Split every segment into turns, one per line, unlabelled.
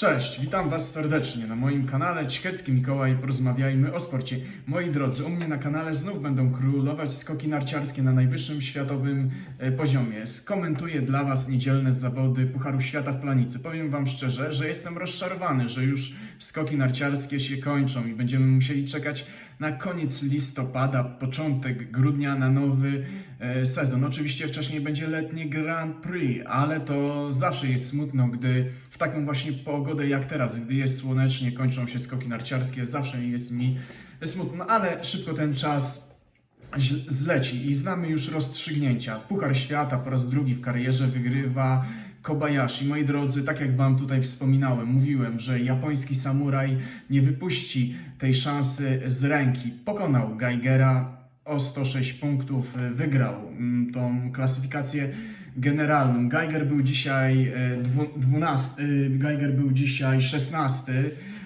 Cześć, witam Was serdecznie na moim kanale Cichecki Mikołaj. Porozmawiajmy o sporcie. Moi drodzy, u mnie na kanale znów będą królować skoki narciarskie na najwyższym światowym e, poziomie. Skomentuję dla Was niedzielne zawody Pucharu Świata w Planicy. Powiem Wam szczerze, że jestem rozczarowany, że już skoki narciarskie się kończą i będziemy musieli czekać na koniec listopada, początek grudnia na nowy e, sezon. Oczywiście wcześniej będzie letnie Grand Prix, ale to zawsze jest smutno, gdy w taką właśnie pogodę jak teraz, gdy jest słonecznie, kończą się skoki narciarskie, zawsze jest mi smutno, ale szybko ten czas zleci i znamy już rozstrzygnięcia. Puchar Świata po raz drugi w karierze wygrywa Kobayashi. Moi drodzy, tak jak Wam tutaj wspominałem, mówiłem, że japoński samuraj nie wypuści tej szansy z ręki. Pokonał Geigera o 106 punktów, y, wygrał mm, tą klasyfikację generalną. Geiger był dzisiaj e, dwu- 12, y, Geiger był dzisiaj 16,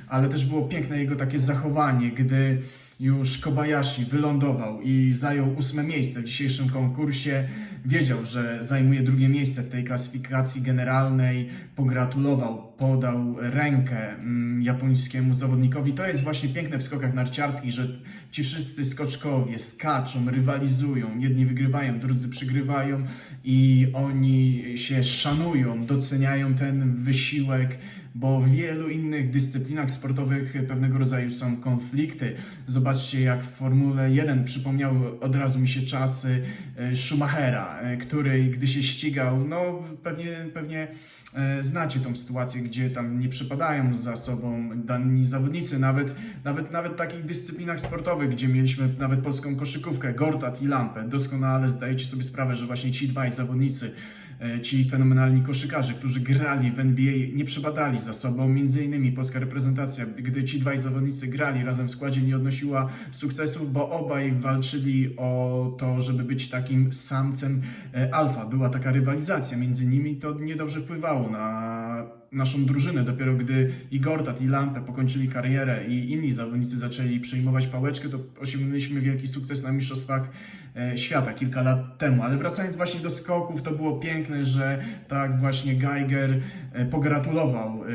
ale też było piękne jego takie zachowanie, gdy już Kobayashi wylądował i zajął ósme miejsce w dzisiejszym konkursie. Wiedział, że zajmuje drugie miejsce w tej klasyfikacji generalnej, pogratulował, podał rękę mm, japońskiemu zawodnikowi. To jest właśnie piękne w skokach narciarskich, że ci wszyscy skoczkowie skaczą, rywalizują, jedni wygrywają, drudzy przygrywają i oni się szanują, doceniają ten wysiłek bo w wielu innych dyscyplinach sportowych pewnego rodzaju są konflikty. Zobaczcie, jak w Formule 1 przypomniały od razu mi się czasy e, Schumachera, e, który gdy się ścigał, no pewnie, pewnie e, znacie tą sytuację, gdzie tam nie przypadają za sobą dani zawodnicy, nawet, nawet, nawet w takich dyscyplinach sportowych, gdzie mieliśmy nawet polską koszykówkę, Gortat i Lampę. Doskonale zdajecie sobie sprawę, że właśnie ci dwaj zawodnicy ci fenomenalni koszykarze, którzy grali w NBA, nie przebadali za sobą. Między innymi polska reprezentacja, gdy ci dwaj zawodnicy grali razem w składzie, nie odnosiła sukcesów, bo obaj walczyli o to, żeby być takim samcem e, alfa. Była taka rywalizacja między nimi, to niedobrze wpływało na naszą drużynę. Dopiero gdy i Gortat, i Lampę pokończyli karierę i inni zawodnicy zaczęli przejmować pałeczkę, to osiągnęliśmy wielki sukces na Mistrzostwach e, Świata kilka lat temu. Ale wracając właśnie do skoków, to było piękne, że tak właśnie Geiger e, pogratulował e,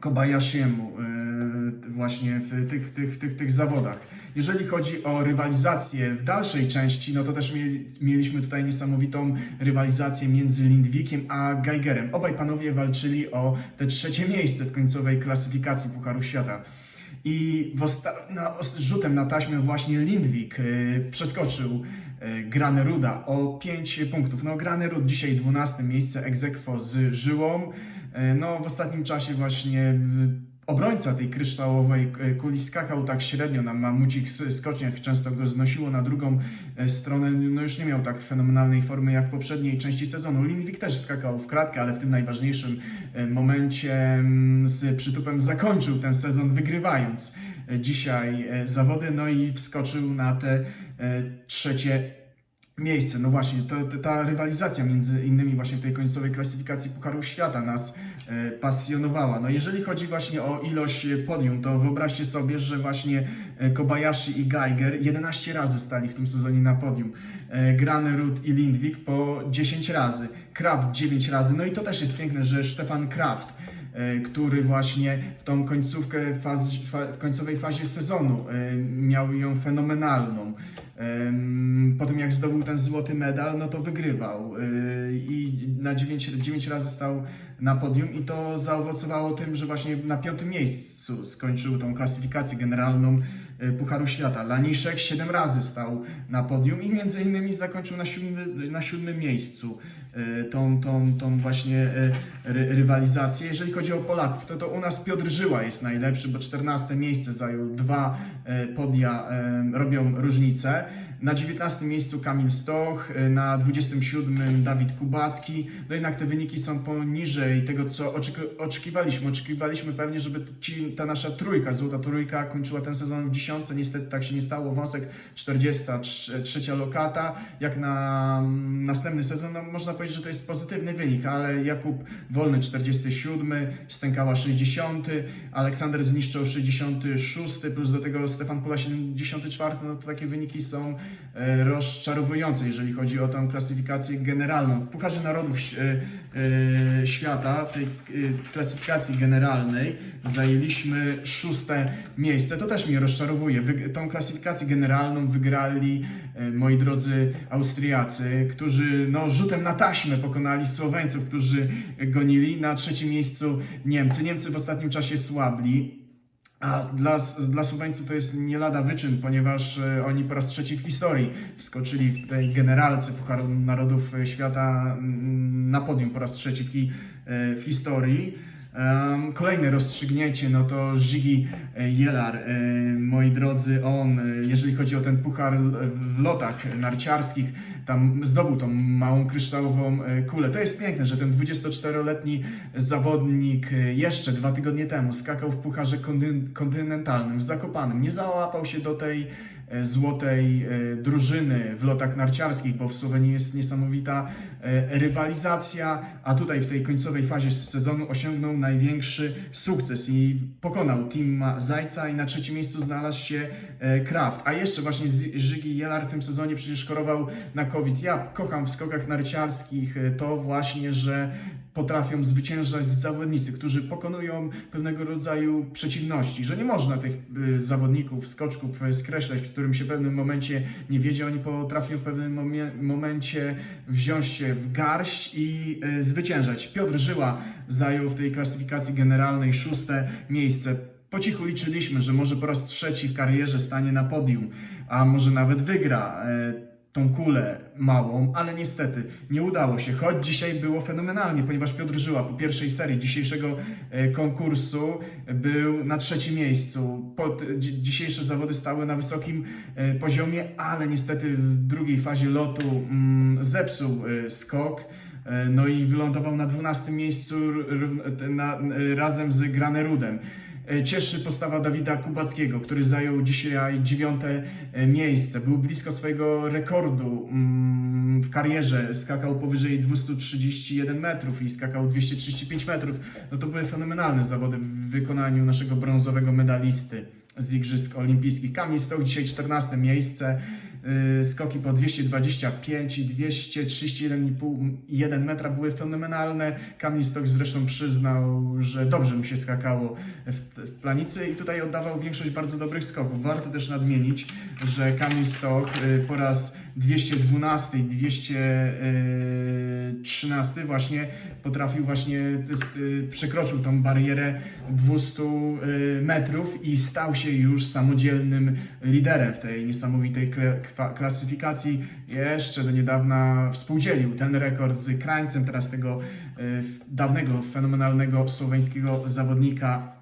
Kobayashiemu e, właśnie w tych, tych, tych, tych zawodach. Jeżeli chodzi o rywalizację w dalszej części, no to też mieli, mieliśmy tutaj niesamowitą rywalizację między Lindwikiem a Geigerem. Obaj panowie walczyli o te trzecie miejsce w końcowej klasyfikacji Pucharu Świata. I w osta- na, rzutem na taśmę właśnie Lindwik y, przeskoczył y, Graneruda o 5 punktów. No Granerud dzisiaj 12 miejsce aequo z Żyłą. Y, no w ostatnim czasie właśnie obrońca tej kryształowej y, kuli skakał tak średnio na mamucich s- skoczniach, często go znosiło na drugą y, stronę. No już nie miał tak fenomenalnej formy jak w poprzedniej części sezonu. Lindwik też skakał w kratkę, ale w tym najważniejszym y, momencie mm, z przytupem zakończył ten sezon wygrywając dzisiaj zawody, no i wskoczył na te trzecie miejsce. No właśnie, to, ta rywalizacja między innymi właśnie w tej końcowej klasyfikacji Pucharu Świata nas e, pasjonowała. No jeżeli chodzi właśnie o ilość e, podium, to wyobraźcie sobie, że właśnie e, Kobayashi i Geiger 11 razy stali w tym sezonie na podium. Granerud i Lindwik po 10 razy. Kraft 9 razy. No i to też jest piękne, że Stefan Kraft który właśnie w tą końcówkę faz, fa, w końcowej fazie sezonu e, miał ją fenomenalną. Po tym jak zdobył ten złoty medal, no to wygrywał e, i na 9, 9 razy stał na podium i to zaowocowało tym, że właśnie na piątym miejscu skończył tą klasyfikację generalną e, Pucharu Świata. Laniszek 7 razy stał na podium i między innymi zakończył na, siódmy, na siódmym miejscu e, tą, tą, tą właśnie e, ry, rywalizację. Jeżeli chodzi o Polaków, to, to u nas Piotr Żyła jest najlepszy, bo 14 miejsce zajął, dwa e, podia e, robią różnicę. Na 19 miejscu Kamil Stoch, e, na 27 Dawid Kubacki. No jednak te wyniki są poniżej tego, co oczeki- oczekiwaliśmy. Oczekiwaliśmy pewnie, żeby ci, ta nasza trójka, złota trójka kończyła ten sezon w dziesiątce. Niestety tak się nie stało. Wąsek 43 lokata. Jak na mm, następny sezon, no, można powiedzieć, że to jest pozytywny wynik, ale Jakub Wolny 47, Stękała 60, Aleksander zniszczył 66, plus do tego Stefan Kula 74, no to takie wyniki są rozczarowujące, jeżeli chodzi o tę klasyfikację generalną. W Pucharze Narodów e, e, Świata, w tej e, klasyfikacji generalnej zajęliśmy szóste miejsce. To też mnie rozczarowuje. Tą klasyfikację generalną wygrali e, moi drodzy Austriacy, którzy no, rzutem na taśmę pokonali Słoweńców, którzy gonili. Na trzecim miejscu Niemcy. Niemcy w ostatnim czasie słabli. A dla, dla Słoweńców to jest nie lada wyczyn, ponieważ e, oni po raz trzeci w historii wskoczyli w tej generalce Pucharu Narodów Świata mm, na podium po raz trzeci w, e, w historii. Kolejne rozstrzygnięcie, no to Ziggy e, Jelar, e, moi drodzy, on, e, jeżeli chodzi o ten puchar w lotach narciarskich, tam zdobył tą małą kryształową kulę. To jest piękne, że ten 24-letni zawodnik jeszcze dwa tygodnie temu skakał w pucharze kontynentalnym w Zakopanem. Nie załapał się do tej złotej e, drużyny w lotach narciarskich, bo w Słowenii jest niesamowita e, rywalizacja, a tutaj w tej końcowej fazie sezonu osiągnął największy sukces i pokonał Tima Zajca i na trzecim miejscu znalazł się e, Kraft. A jeszcze właśnie Żygi Jelar w tym sezonie przecież chorował na COVID. Ja kocham w skokach narciarskich e, to właśnie, że potrafią zwyciężać zawodnicy, którzy pokonują pewnego rodzaju przeciwności, że nie można tych y, zawodników, skoczków y, skreślać, w którym się w pewnym momencie nie wiedzie, oni potrafią w pewnym momencie wziąć się w garść i y, zwyciężać. Piotr Żyła zajął w tej klasyfikacji generalnej szóste miejsce. Po cichu liczyliśmy, że może po raz trzeci w karierze stanie na podium, a może nawet wygra tą kulę małą, ale niestety nie udało się. Choć dzisiaj było fenomenalnie, ponieważ Piotr Żyła po pierwszej serii dzisiejszego e, konkursu był na trzecim miejscu. Pod, dzi- dzisiejsze zawody stały na wysokim e, poziomie, ale niestety w drugiej fazie lotu mm, zepsuł e, skok. No i wylądował na 12 miejscu razem z Granerudem. E, Cieszy postawa Dawida Kubackiego, który zajął dzisiaj dziewiąte e, miejsce. Był blisko swojego rekordu mm, w karierze. Skakał powyżej 231 metrów i skakał 235 metrów. No to były fenomenalne zawody w wykonaniu naszego brązowego medalisty z Igrzysk Olimpijskich. Kamil Stoch dzisiaj 14 miejsce. Yy, Skoki po 225 i 231,5 1 metra były fenomenalne. Kamil Stoch zresztą przyznał, że dobrze mu się skakało w, w planicy i tutaj oddawał większość bardzo dobrych skoków. Warto też nadmienić, że Kamil Stoch yy, po raz 212 i 213 właśnie potrafił właśnie yy, przekroczył tą barierę 200 yy, metrów i stał się już samodzielnym liderem w tej niesamowitej klasyfikacji. Jeszcze do niedawna współdzielił ten rekord z Krańcem, teraz tego dawnego, fenomenalnego słoweńskiego zawodnika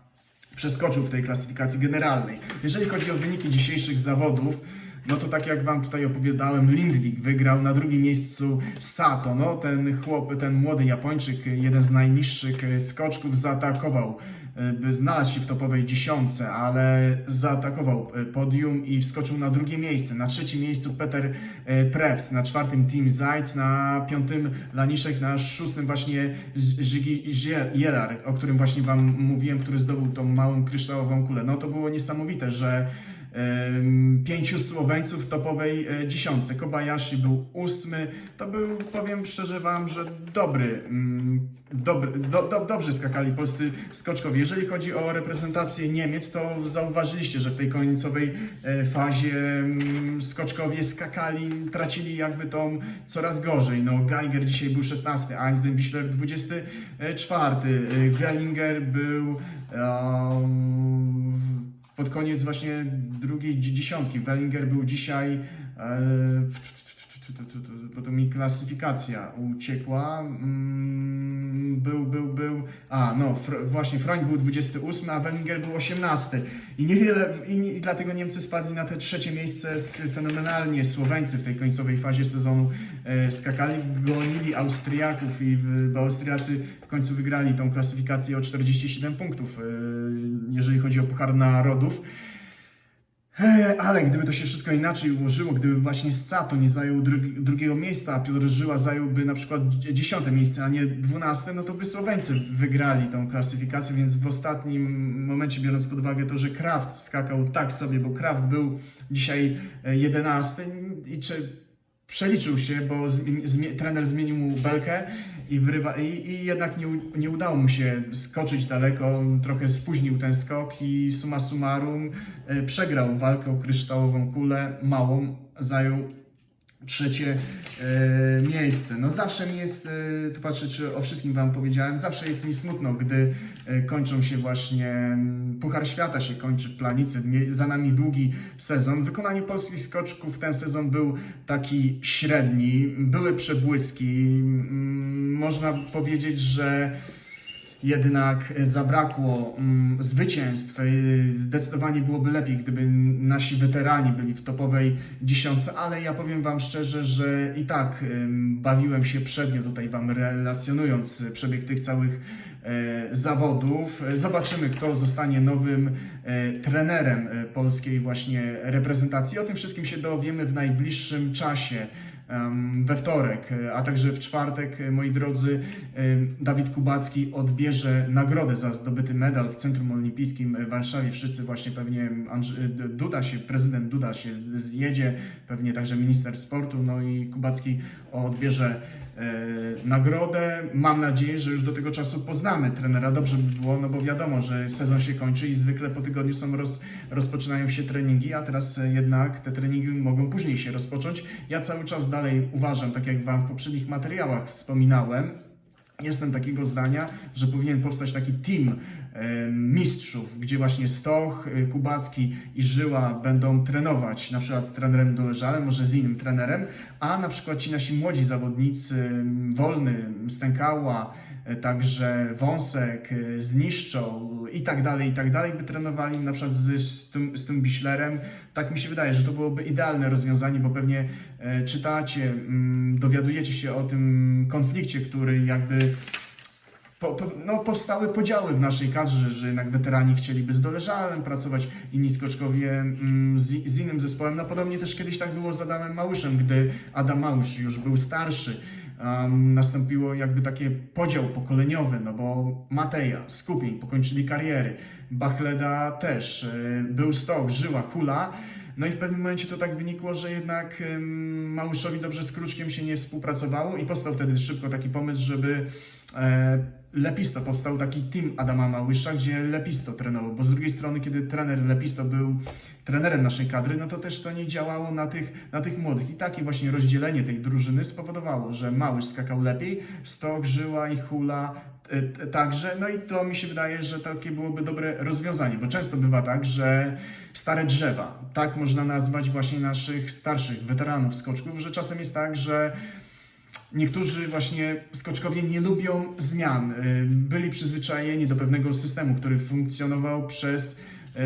przeskoczył w tej klasyfikacji generalnej. Jeżeli chodzi o wyniki dzisiejszych zawodów, no to tak jak Wam tutaj opowiadałem, Lindvik wygrał na drugim miejscu Sato. No, ten chłop, ten młody Japończyk, jeden z najniższych skoczków, zaatakował, by znaleźć się w topowej dziesiątce, ale zaatakował e, podium i wskoczył na drugie miejsce. Na trzecim miejscu Peter e, Prewc, na czwartym Tim Zajc, na piątym Laniszek, na szóstym właśnie Żygi Jelar, o którym właśnie Wam mówiłem, który zdobył tą małą kryształową kulę. No to było niesamowite, że pięciu Słoweńców w topowej e, dziesiątce. Kobayashi był ósmy. To był, powiem szczerze Wam, że dobry, mm, dobry do, do, dobrze skakali polscy skoczkowie. Jeżeli chodzi o reprezentację Niemiec, to zauważyliście, że w tej końcowej e, fazie mm, skoczkowie skakali, tracili jakby tą coraz gorzej. No, Geiger dzisiaj był 16, Eisenbichler 24, e, Wellinger był w- pod koniec właśnie drugiej dzi- dziesiątki. Wellinger był dzisiaj, tu, tu, tu, tu, bo to mi klasyfikacja uciekła. Mm, Był, był, był, a no Fr- właśnie Freund był 28, a Wellinger był 18. I niewiele, i, nie, i dlatego Niemcy spadli na te trzecie miejsce s- fenomenalnie. Słoweńcy w tej końcowej fazie sezonu e, skakali, gonili Austriaków i e, bo Austriacy w końcu wygrali tą klasyfikację o 47 punktów, e, jeżeli chodzi o Puchar Narodów. Ale gdyby to się wszystko inaczej ułożyło, gdyby właśnie Sato nie zajął drugi, drugiego miejsca, a Piotr Żyła zająłby na przykład dzie- dziesiąte miejsce, a nie dwunaste, no to by Słoweńcy wygrali tą klasyfikację, więc w ostatnim momencie, biorąc pod uwagę to, że Kraft skakał tak sobie, bo Kraft był dzisiaj e, jedenasty i czy przeliczył się, bo zmi- trener zmienił mu belkę i, wrywa, i, i jednak nie, nie udało mu się skoczyć daleko, trochę spóźnił ten skok i summa summarum e, przegrał walkę o kryształową kulę, małą, zajął trzecie e, miejsce. No zawsze mi jest, e, tu patrzę, czy o wszystkim Wam powiedziałem, zawsze jest mi smutno, gdy kończą się właśnie, Puchar Świata się kończy w Planicy, za nami długi sezon. Wykonanie polskich skoczków ten sezon był taki średni, były przebłyski, można powiedzieć, że jednak zabrakło mm, zwycięstw. Y, Zdecydowanie byłoby lepiej, gdyby nasi weterani byli w topowej dziesiątce, ale ja powiem Wam szczerze, że i tak bawiłem się przednio tutaj Wam relacjonując przebieg tych całych e, zawodów. E, Zobaczymy, kto zostanie nowym e, trenerem e, polskiej właśnie reprezentacji. O tym wszystkim się dowiemy w najbliższym czasie. We wtorek, e, a także w czwartek, e, moi drodzy, Dawid Kubacki odbierze nagrodę za zdobyty medal w Centrum Olimpijskim w Warszawie. Wszyscy właśnie pewnie D- Duda się, prezydent Duda się zjedzie, pewnie także minister sportu, no i Kubacki odbierze e, nagrodę. Mam nadzieję, że już do tego czasu poznamy trenera. Dobrze by było, no bo wiadomo, że sezon się kończy i zwykle po tygodniu są roz, rozpoczynają się treningi, a teraz e, jednak te treningi mogą później się rozpocząć. Ja cały czas dalej uważam, tak jak Wam w poprzednich materiałach wspominałem, Jestem takiego zdania, że powinien powstać taki team e, mistrzów, gdzie właśnie Stoch, e, Kubacki i Żyła będą trenować, na przykład z trenerem Doleżalem, może z innym trenerem, a na przykład ci nasi młodzi zawodnicy, m, Wolny, Stękała, e, także Wąsek, e, Zniszczą i tak dalej, i tak dalej, by trenowali na przykład z, z, tym, z tym Biślerem. Tak mi się wydaje, że to byłoby idealne rozwiązanie, bo pewnie e, czytacie, mm, dowiadujecie się o tym konflikcie, który jakby po, po, no, powstały podziały w naszej kadrze, że jednak weterani chcieliby z Doleżalem pracować, inni skoczkowie mm, z, z innym zespołem. No podobnie też kiedyś tak było z Adamem Małyszem, gdy Adam Małysz już był starszy. Um, nastąpiło jakby takie podział pokoleniowy, no bo Mateja, Skupień pokończyli kariery, Bachleda też, y, był Stok, Żyła, Hula. No i w pewnym momencie to tak wynikło, że jednak Małyszowi dobrze z Kruczkiem się nie współpracowało i powstał wtedy szybko taki pomysł, żeby e, Lepisto, powstał taki team Adama Małysza, gdzie Lepisto trenował, bo z drugiej strony, kiedy trener Lepisto był trenerem naszej kadry, no to też to nie działało na tych, na tych młodych. I takie właśnie rozdzielenie tej drużyny spowodowało, że Małysz skakał lepiej, Stok, Żyła i Hula także, no i to mi się wydaje, że takie byłoby dobre rozwiązanie, bo często bywa tak, że stare drzewa, tak można nazwać właśnie naszych starszych weteranów skoczków, że czasem jest tak, że Niektórzy właśnie skoczkowie nie lubią zmian. Y, Byli przyzwyczajeni do pewnego systemu, który funkcjonował przez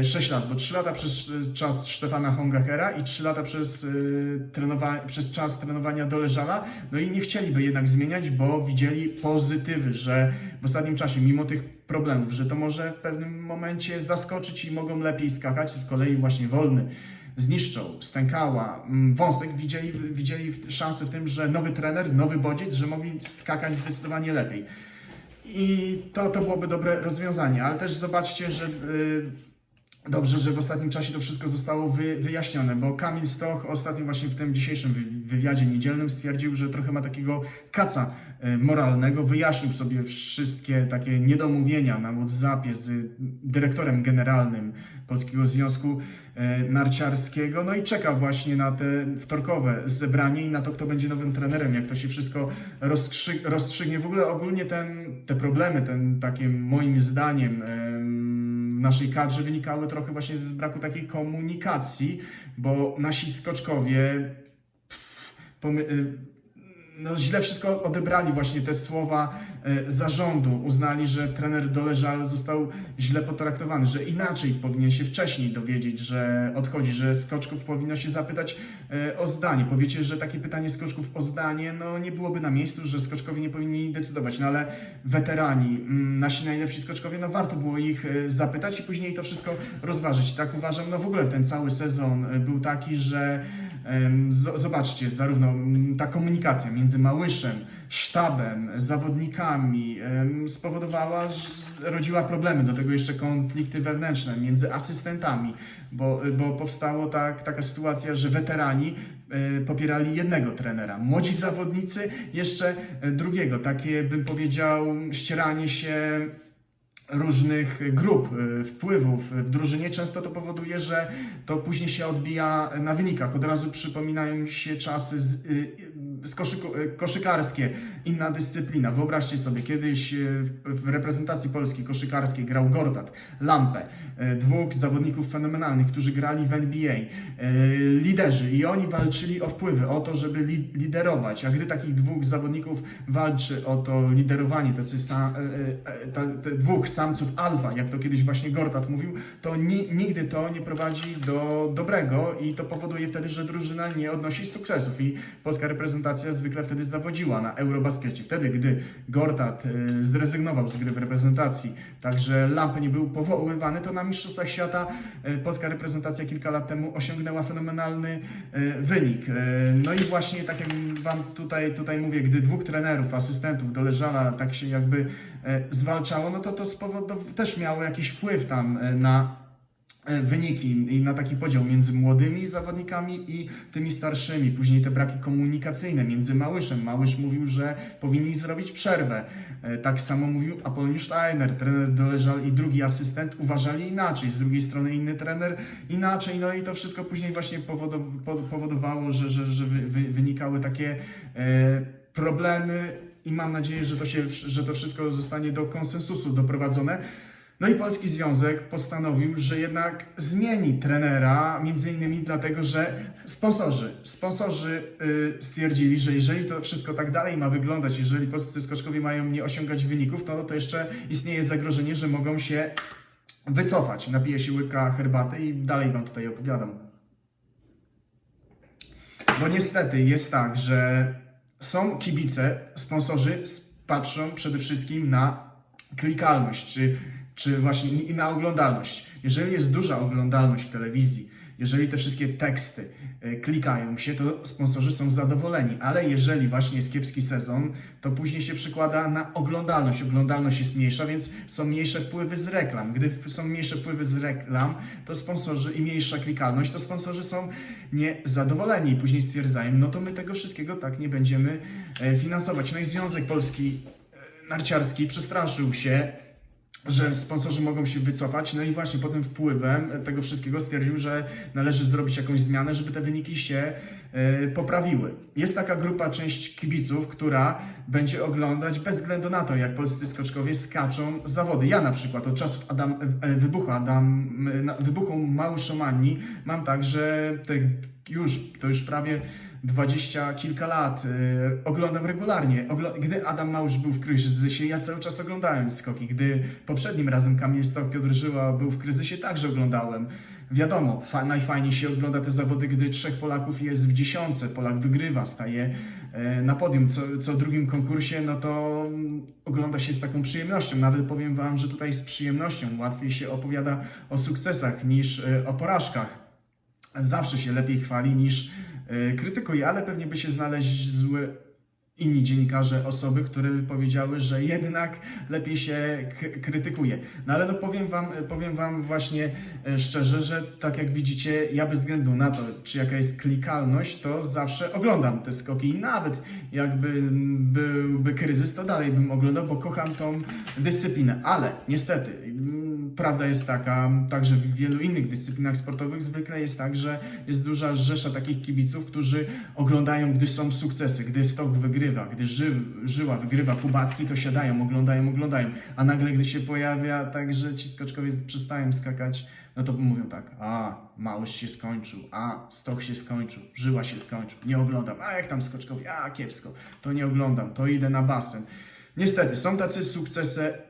6 lat, bo 3 lata przez e, czas Stefana Hongachera i 3 lata przez, y, trenowa- przez czas trenowania Doleżala. No i nie chcieliby jednak zmieniać, bo widzieli pozytywy, że w ostatnim czasie, mimo tych problemów, że to może w pewnym momencie zaskoczyć i mogą lepiej skakać. Z kolei właśnie wolny zniszczą, stękała, mm, wąsek, widzieli, widzieli szansę w tym, że nowy trener, nowy bodziec, że mogli skakać zdecydowanie lepiej. I to, to byłoby dobre rozwiązanie, ale też zobaczcie, że dobrze, że w ostatnim czasie to wszystko zostało wy, wyjaśnione, bo Kamil Stoch ostatnio właśnie w tym dzisiejszym wy, wywiadzie niedzielnym stwierdził, że trochę ma takiego kaca y, moralnego, wyjaśnił sobie wszystkie takie niedomówienia na WhatsAppie z dyrektorem generalnym Polskiego Związku e, Narciarskiego, no i czeka właśnie na te wtorkowe zebranie i na to, kto będzie nowym trenerem, jak to się wszystko rozstrzygnie. W ogóle ogólnie ten, te problemy, ten takie moim zdaniem naszej kadrze wynikały trochę właśnie z braku takiej komunikacji, bo nasi skoczkowie y, no, źle wszystko odebrali właśnie te słowa e, zarządu. Uznali, że trener Doleżal został źle potraktowany, że inaczej powinien się wcześniej dowiedzieć, że odchodzi, że Skoczków powinno się zapytać e, o zdanie. Powiecie, że takie pytanie Skoczków o zdanie no, nie byłoby na miejscu, że Skoczkowie nie powinni decydować, no ale weterani, mm, nasi najlepsi Skoczkowie, no warto było ich e, zapytać i później to wszystko rozważyć. Tak uważam, no w ogóle ten cały sezon był taki, że zobaczcie, zarówno ta komunikacja między Małyszem, sztabem, zawodnikami spowodowała, rodziła problemy, do tego jeszcze konflikty wewnętrzne między asystentami, bo, bo powstało tak, taka sytuacja, że weterani e, popierali jednego trenera, młodzi zawodnicy jeszcze e, drugiego, takie bym powiedział ścieranie się różnych grup, y, wpływów w drużynie, często to powoduje, że to później się odbija na wynikach. Od razu przypominają mi się czasy z, y, koszyku, y, koszykarskie, inna dyscyplina. Wyobraźcie sobie, kiedyś y, w, reprezentacji polskiej koszykarskiej grał Gortat, Lampę, y, dwóch zawodników fenomenalnych, którzy grali w NBA, liderzy. I oni walczyli o wpływy, o to, żeby li, liderować. A gdy takich dwóch zawodników walczy o to liderowanie, tacy sa, e, e, ta, te dwóch samców alfa, jak to kiedyś właśnie Gortat mówił, to ni, nigdy to nie prowadzi do dobrego i to powoduje wtedy, że drużyna nie odnosi sukcesów. I polska reprezentacja zwykle wtedy zawodziła na Eurobaskecie. Wtedy, gdy Gortat e, zrezygnował z gry w reprezentacji, także Lampę nie był powoływany, to na Mistrzostwach Świata e, polska reprezentacja kilka lat temu osiągnęła fenomenalny e, wynik. No i właśnie tak jak Wam tutaj, tutaj mówię, gdy dwóch trenerów, asystentów do Leżala tak się jakby zwalczało, no to to też miało jakiś wpływ tam na wyniki i na taki podział między młodymi zawodnikami i tymi starszymi. Później te braki komunikacyjne między Małyszem. Małysz mówił, że powinni zrobić przerwę. E, Tak samo mówił Apoloniusz Steiner, trener Doleżal i drugi asystent uważali inaczej. Z drugiej strony inny trener inaczej. No i to wszystko później właśnie powodow- po- powodowało, że, że, że wy, wy, wynikały takie e, problemy i mam nadzieję, że to, się, że to wszystko zostanie do konsensusu doprowadzone. No i Polski Związek postanowił, że jednak zmieni trenera, między innymi dlatego, że sponsorzy, sponsorzy y, stwierdzili, że jeżeli to wszystko tak dalej ma wyglądać, jeżeli polscy skoczkowie mają nie osiągać wyników, no to jeszcze istnieje zagrożenie, że mogą się wycofać. Napiję się łyka herbaty i dalej Wam tutaj opowiadam. Bo niestety jest tak, że są kibice, sponsorzy patrzą przede wszystkim na klikalność, czy, czy właśnie i na oglądalność. Jeżeli jest duża oglądalność w telewizji, jeżeli te wszystkie teksty e, klikają się, to sponsorzy są zadowoleni, ale jeżeli właśnie jest kiepski sezon, to później się przykłada na oglądalność. Oglądalność jest mniejsza, więc są mniejsze wpływy z reklam. Gdy są mniejsze wpływy z reklam, to sponsorzy i mniejsza klikalność, to sponsorzy są niezadowoleni i później stwierdzają, no to my tego wszystkiego tak nie będziemy e, finansować. No i Związek Polski e, Narciarski przestraszył się, że sponsorzy mogą się wycofać, no i właśnie pod tym wpływem tego wszystkiego stwierdził, że należy zrobić jakąś zmianę, żeby te wyniki się e, poprawiły. Jest taka grupa, część kibiców, która będzie oglądać bez względu na to, jak polscy skoczkowie skaczą zawody. Ja na przykład od czasów Adam, e, wybuchu, Adam, e, wybuchu mam tak, że te już, to już prawie dwadzieścia kilka lat e, oglądam regularnie. Gdy Adam Małysz był w kryzysie, ja cały czas oglądałem skoki. Gdy poprzednim razem Kamil Stok Piotr Żyła był w kryzysie, także oglądałem. Wiadomo, fa- najfajniej się ogląda te zawody, gdy trzech Polaków jest w dziesiątce. Polak wygrywa, staje e, na podium. Co, co drugim konkursie, no to mm, ogląda się z taką przyjemnością. Nawet powiem Wam, że tutaj z przyjemnością łatwiej się opowiada o sukcesach niż e, o porażkach zawsze się lepiej chwali niż y, krytykuje, ale pewnie by się znaleźły inni dziennikarze, osoby, które powiedziały, że jednak lepiej się krytykuje. No ale no powiem wam, powiem wam właśnie e, szczerze, że tak jak widzicie, ja bez względu na to, czy jaka jest klikalność, to zawsze oglądam te skoki i nawet jakby byłby kryzys, to dalej bym oglądał, bo kocham tą dyscyplinę. Ale niestety, prawda jest taka, także w wielu innych dyscyplinach sportowych zwykle jest tak, że jest duża rzesza takich kibiców, którzy oglądają, gdy są sukcesy, gdy Stok wygrywa, gdy ży, Żyła wygrywa Kubacki, to siadają, oglądają, oglądają, a nagle gdy się pojawia tak, że ci skoczkowie przestają skakać no to mówią tak, a Małysz się skończył, a Stok się skończył, Żyła się skończył, nie oglądam, a jak tam Skoczkowi, a kiepsko, to nie oglądam, to idę na basen. Niestety, są tacy sukcesy, su-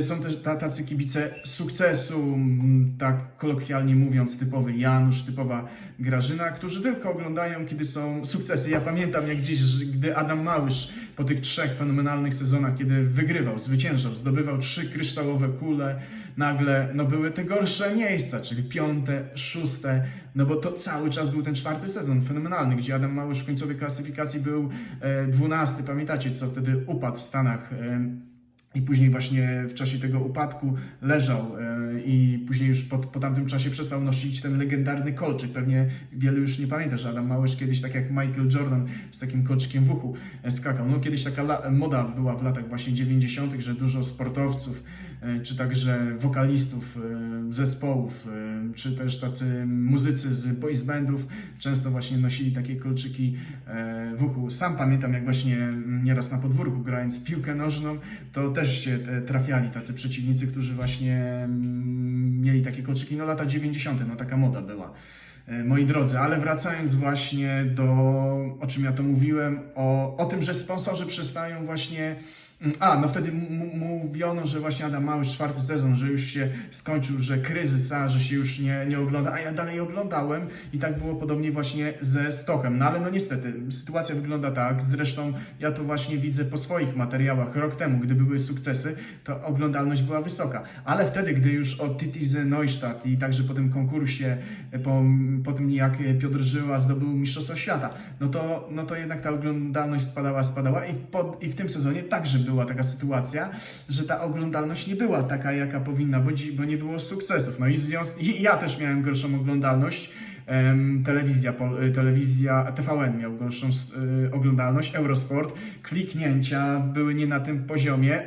są też ta- tacy kibice sukcesu, mm, tak kolokwialnie mówiąc, typowy Janusz, typowa Grażyna, którzy tylko oglądają, kiedy są sukcesy. Ja pamiętam jak gdzieś, że gdy Adam Małysz po tych trzech fenomenalnych sezonach, kiedy wygrywał, zwyciężał, zdobywał trzy kryształowe kule, nagle no były te gorsze miejsca, czyli piąte, szóste, no bo to cały czas był ten czwarty sezon fenomenalny, gdzie Adam Małysz w końcowej klasyfikacji był e, dwunasty, pamiętacie, co wtedy upadł w Stanach e, i później właśnie w czasie tego upadku leżał e, i później już po, po tamtym czasie przestał nosić ten legendarny kolczyk. Pewnie wielu już nie pamięta, że Adam Małysz kiedyś, tak jak Michael Jordan z takim kolczykiem w uchu e, skakał. No kiedyś taka moda była w latach właśnie 90., że dużo sportowców, czy także wokalistów e, zespołów, e, czy też tacy muzycy z boys bandów często właśnie nosili takie kolczyki e, w uchu. Sam pamiętam, jak właśnie nieraz na podwórku grając piłkę nożną, to też się e, trafiali tacy przeciwnicy, którzy właśnie mm, mieli takie kolczyki. No lata 90., no taka moda była. E, Moi drodzy, ale wracając właśnie do, o czym ja to mówiłem, o, o tym, że sponsorzy przestają właśnie. Mm, A, no wtedy mówiono, że właśnie Adam Małysz czwarty sezon, że już się skończył, że kryzys, a że się już nie, nie ogląda, a ja dalej oglądałem i tak było podobnie właśnie ze Stochem. No ale no niestety, sytuacja wygląda tak, zresztą ja to właśnie widzę po swoich materiałach. Rok temu, gdy były sukcesy, to oglądalność była wysoka, ale wtedy, gdy już o Titize Neustadt i także po tym konkursie, po, po tym jak Piotr Żyła zdobył Mistrzostwo Świata, no to, no to jednak ta oglądalność spadała, spadała i, pod, i w tym sezonie także była taka sytuacja, że ta oglądalność nie była taka, jaka powinna być, bo nie było sukcesów. No i, związ- i ja też miałem gorszą oglądalność. Telewizja, y, telewizja TVN miał gorszą y, oglądalność, Eurosport, kliknięcia były nie na tym poziomie.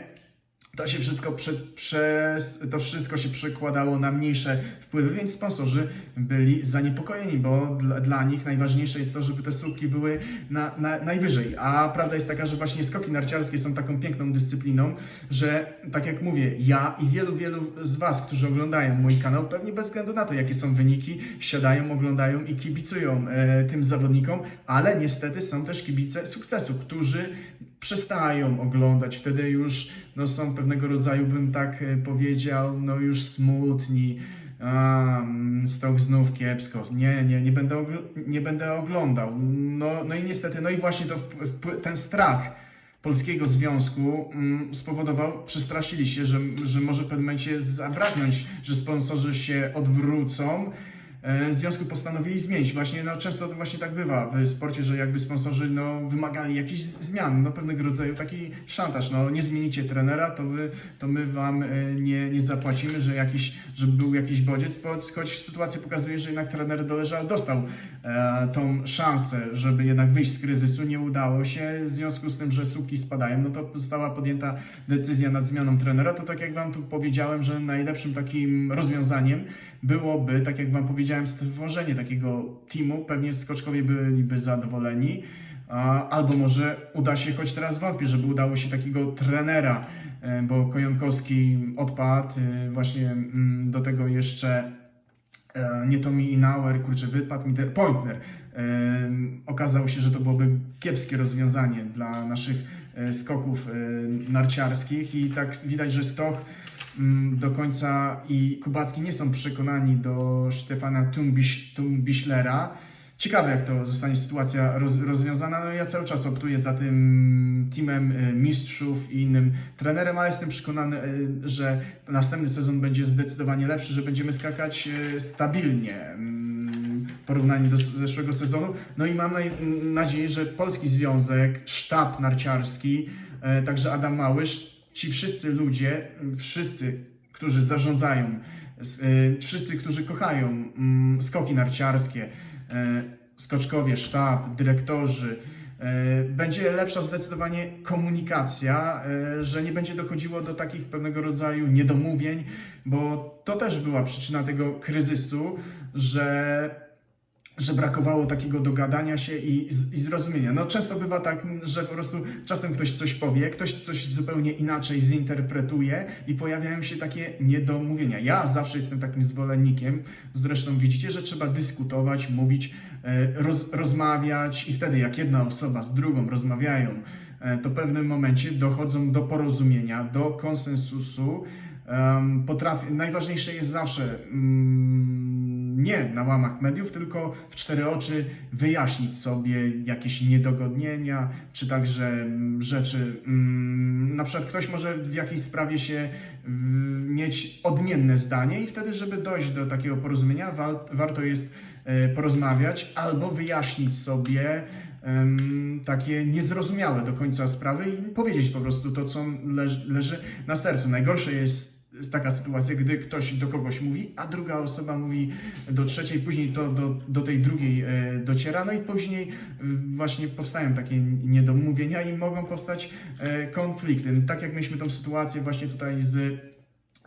To się wszystko prze, przez, to wszystko się przekładało na mniejsze wpływy, więc sponsorzy byli zaniepokojeni, bo dla, dla nich najważniejsze jest to, żeby te słupki były na, na, najwyżej. A prawda jest taka, że właśnie skoki narciarskie są taką piękną dyscypliną, że tak jak mówię, ja i wielu, wielu z Was, którzy oglądają mój kanał, pewnie bez względu na to, jakie są wyniki, siadają, oglądają i kibicują e, tym zawodnikom, ale niestety są też kibice sukcesu, którzy przestają oglądać, wtedy już no, są pewnego rodzaju, bym tak e, powiedział, no już smutni. A, mm, Stok znów kiepsko. Nie, nie, nie będę, ogl- nie będę oglądał. No, no i niestety, no i właśnie to, ten strach Polskiego Związku mm, spowodował, przestraszyli się, że, że może w pewnym momencie zabraknąć, że sponsorzy się odwrócą. E, związku postanowili zmienić. Właśnie, no, często to właśnie tak bywa w sporcie, że jakby sponsorzy no, wymagali jakichś zmian, no, pewnego rodzaju taki szantaż. No, nie zmienicie trenera, to, wy, to my wam e, nie, nie zapłacimy, że jakiś, żeby był jakiś bodziec, bo- choć sytuacja pokazuje, że jednak trener Doleża dostał e, tą szansę, żeby jednak wyjść z kryzysu. Nie udało się, w związku z tym, że słupki spadają, no to została podjęta decyzja nad zmianą trenera. To tak jak wam tu powiedziałem, że najlepszym takim rozwiązaniem byłoby, tak jak wam powiedziałem, stworzenie takiego teamu. Pewnie skoczkowie byliby zadowoleni. Albo może uda się, choć teraz wątpię, żeby udało się takiego trenera, e, bo Kojonkowski odpadł, e, właśnie mm, do tego jeszcze e, nie Tommy Inauer, kurczę, wypadł mi ten Pointner. Okazało się, że to byłoby kiepskie rozwiązanie dla naszych skoków narciarskich i tak widać, że Stoch do końca i Kubacki nie są przekonani do Stefana Tumbiś, Tumbichlera. Ciekawe, jak to zostanie sytuacja roz, rozwiązana. No, ja cały czas optuję za tym teamem e, mistrzów i innym trenerem, ale jestem przekonany, e, że następny sezon będzie zdecydowanie lepszy, że będziemy skakać e, stabilnie mm, w porównaniu do zeszłego sezonu. No i mam nadzieję, że Polski Związek, sztab narciarski, także Adam Małysz, ci wszyscy ludzie, wszyscy, którzy zarządzają, e, wszyscy, którzy kochają mm, skoki narciarskie, e, skoczkowie, sztab, dyrektorzy, e, będzie lepsza zdecydowanie komunikacja, że nie będzie dochodziło do takich pewnego rodzaju niedomówień, bo to też była przyczyna tego kryzysu, że że brakowało takiego dogadania się i, i zrozumienia. No często bywa tak, że po prostu czasem ktoś coś powie, ktoś coś zupełnie inaczej zinterpretuje i pojawiają się takie niedomówienia. Ja zawsze jestem takim zwolennikiem, zresztą widzicie, że trzeba dyskutować, mówić, e, roz, rozmawiać i wtedy jak jedna osoba z drugą rozmawiają, e, to w pewnym momencie dochodzą do porozumienia, do konsensusu. Em, Potrafi, najważniejsze jest zawsze mm, nie na łamach mediów, tylko w cztery oczy wyjaśnić sobie jakieś niedogodnienia, czy także mm, rzeczy. mm, Na przykład ktoś może w jakiejś sprawie się mieć odmienne zdanie i wtedy, żeby dojść do takiego porozumienia, wa- warto jest e, porozmawiać albo wyjaśnić sobie takie niezrozumiałe do końca sprawy i powiedzieć po prostu to, co leży na sercu. Najgorsze jest jest taka sytuacja, gdy ktoś do kogoś mówi, a druga osoba mówi do trzeciej, później to do, do tej drugiej e, dociera, no i później e, właśnie powstają takie niedomówienia i mogą powstać e, konflikty. Tak jak mieliśmy tą sytuację właśnie tutaj z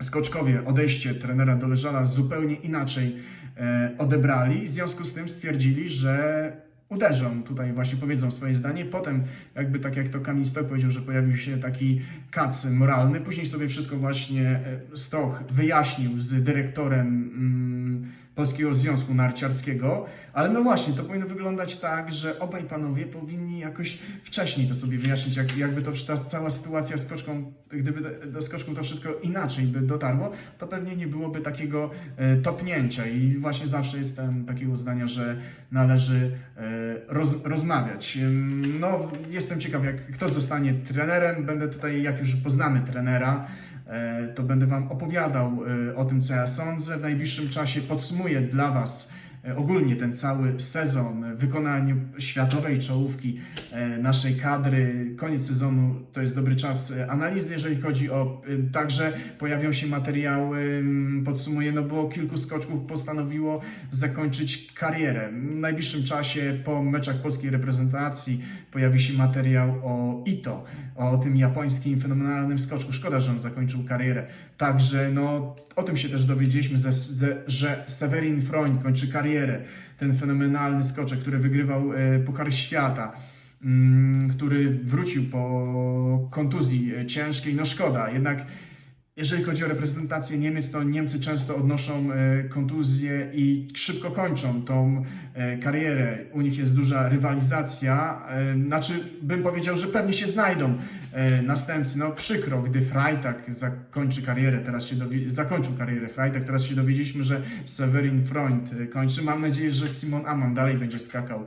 Skoczkowie odejście trenera Doleżala zupełnie inaczej odebrali. W związku z tym stwierdzili, że uderzą tutaj, właśnie powiedzą swoje zdanie. Potem, jakby tak jak to Kamil Stoch powiedział, że pojawił się taki kac moralny. Później sobie wszystko właśnie e, Stoch wyjaśnił z dyrektorem mm, Polskiego Związku Narciarskiego. Ale no właśnie, to powinno wyglądać tak, że obaj panowie powinni jakoś wcześniej to sobie wyjaśnić, jak, jakby to ta cała sytuacja z skoczką, gdyby do- skoczką to wszystko inaczej by dotarło, to pewnie nie byłoby takiego e, topnięcia i właśnie zawsze jestem takiego zdania, że należy e, roz, rozmawiać. No, jestem ciekaw, jak kto zostanie trenerem. Będę tutaj, jak już poznamy trenera, to będę Wam opowiadał e, o tym, co ja sądzę. W najbliższym czasie podsumuję dla Was e, ogólnie ten cały sezon w wykonaniu światowej czołówki e, naszej kadry. Koniec sezonu to jest dobry czas e, analizy, jeżeli chodzi o. e, Także pojawią się materiały, podsumuję, no bo kilku skoczków postanowiło zakończyć karierę. W najbliższym czasie po meczach polskiej reprezentacji pojawi się materiał o Ito, o tym japońskim fenomenalnym skoczku. Szkoda, że on zakończył karierę. Także no, o tym się też dowiedzieliśmy, ze, ze, że Severin Freund kończy karierę. Ten fenomenalny skoczek, który wygrywał e, Puchar Świata, mm, który wrócił po kontuzji ciężkiej. No szkoda, jednak jeżeli chodzi o reprezentację Niemiec, to Niemcy często odnoszą e, kontuzje i szybko kończą tą e, karierę. U nich jest duża rywalizacja. e, Znaczy, bym powiedział, że pewnie się znajdą następcy. No przykro, gdy Freitag zakończy karierę, teraz się dowi- zakończył karierę Freitag, teraz się dowiedzieliśmy, że Severin Freund kończy. Mam nadzieję, że Simon Amman dalej będzie skakał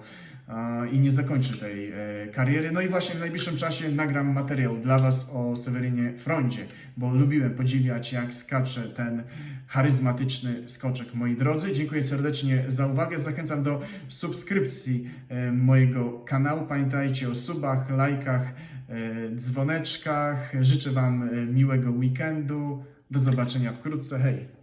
i nie zakończy tej e, kariery. No i właśnie w najbliższym czasie nagram materiał dla Was o Severinie Frondzie, bo lubiłem podziwiać, jak skacze ten charyzmatyczny skoczek, moi drodzy. Dziękuję serdecznie za uwagę. Zachęcam do subskrypcji e, mojego kanału. Pamiętajcie o subach, lajkach, e, dzwoneczkach. Życzę Wam miłego weekendu. Do zobaczenia wkrótce. Hej!